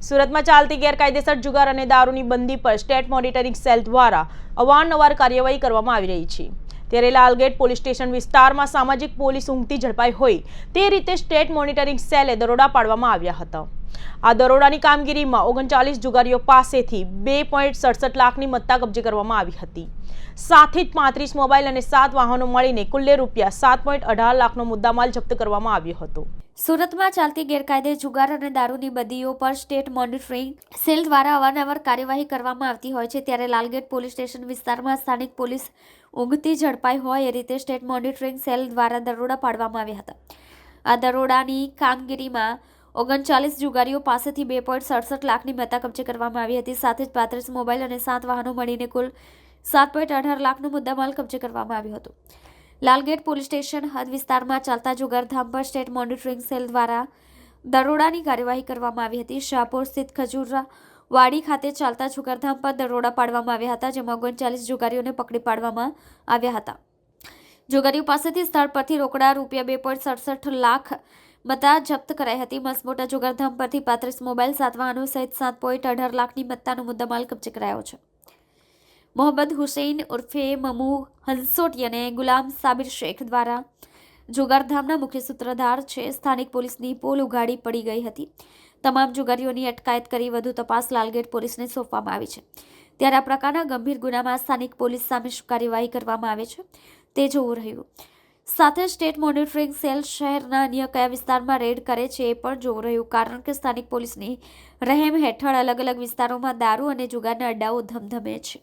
સુરતમાં ચાલતી ગેરકાયદેસર જુગાર અને દારૂની બંદી પર સ્ટેટ મોનિટરિંગ સેલ દ્વારા અવારનવાર કાર્યવાહી કરવામાં આવી રહી છે. ત્યારે લાલગેટ પોલીસ સ્ટેશન વિસ્તારમાં સામાજિક પોલીસ ઊંઘતી ઝડપાઈ હોય તે રીતે સ્ટેટ મોનિટરિંગ સેલે દરોડા પાડવામાં આવ્યા હતા. આ દરોડાની કામગીરીમાં ઓગણચાલીસ જુગારીઓ પાસેથી બે પોઈન્ટ સડસઠ લાખની મત્તા કબજે કરવામાં આવી હતી. સાથે જ પાંત્રીસ મોબાઈલ અને સાત વાહનો મળીને કુલ્લે રૂપિયા સાત પોઈન્ટ અઢાર લાખનો મુદ્દામાલ જપ્ત કરવામાં આવ્યો હતો. સુરતમાં ચાલતી ગેરકાયદે જુગાર અને દારૂની બદીઓ પર સ્ટેટ મોનિટરિંગ સેલ દ્વારા અવારનવાર કાર્યવાહી કરવામાં આવતી હોય છે, ત્યારે લાલગેટ પોલીસ સ્ટેશન વિસ્તારમાં સ્થાનિક પોલીસ ઊંઘતી ઝડપાઈ હોય એ રીતે સ્ટેટ મોનિટરિંગ સેલ દ્વારા દરોડા પાડવામાં આવ્યા હતા. આ દરોડાની કામગીરીમાં ઓગણચાલીસ જુગારીઓ પાસેથી બે પોઈન્ટ સડસઠ લાખની મત્તા કબજે કરવામાં આવી હતી. સાથે જ પાંત્રીસ મોબાઈલ અને સાત વાહનો મળીને કુલ સાત પોઈન્ટ અઢાર લાખનો મુદ્દામાલ કબજે કરવામાં આવ્યો હતો. લાલગેટ પોલીસ સ્ટેશન હદ વિસ્તારમાં ચાલતા જુગારધામ પર સ્ટેટ મોનિટરિંગ સેલ દ્વારા દરોડાની કાર્યવાહી કરવામાં આવી હતી. શાહપુર સ્થિત ખજુરા વાડી ખાતે ચાલતા જુગારધામ પર દરોડા પાડવામાં આવ્યા હતા, જેમાં ઓગણચાલીસ જુગારીઓને પકડી પાડવામાં આવ્યા હતા. જુગારીઓ પાસેથી સ્થળ પરથી રોકડા રૂપિયા બે પોઈન્ટ સડસઠ લાખ મત્તા જપ્ત કરાઈ હતી. મસમોટા જુગારધામ પરથી પાંત્રીસ મોબાઈલ સાત વાહનો સહિત સાત પોઈન્ટ અઢાર લાખની મત્તાનો મુદ્દામાલ કબજે કરાયો છે. મોહમ્મદ હુસૈન ઉર્ફે મમુ હંસોટી અને ગુલામ સાબિર શેખ દ્વારા જુગારધામના મુખ્ય સૂત્રધાર છે. સ્થાનિક પોલીસની પોલ ઉગાડી પડી ગઈ હતી. તમામ જુગારીઓની અટકાયત કરી વધુ તપાસ લાલગેટ પોલીસને સોંપવામાં આવી છે. ત્યારે આ પ્રકારના ગંભીર ગુનામાં સ્થાનિક પોલીસ સામે કાર્યવાહી કરવામાં આવે છે તે જોવું રહ્યું. સાથે સ્ટેટ મોનિટરિંગ સેલ શહેરના અન્ય કયા વિસ્તારમાં રેડ કરે છે એ પણ જોવું રહ્યું. કારણ કે સ્થાનિક પોલીસની રહેમ હેઠળ અલગ અલગ વિસ્તારોમાં દારૂ અને જુગારના અડ્ડાઓ ધમધમે છે.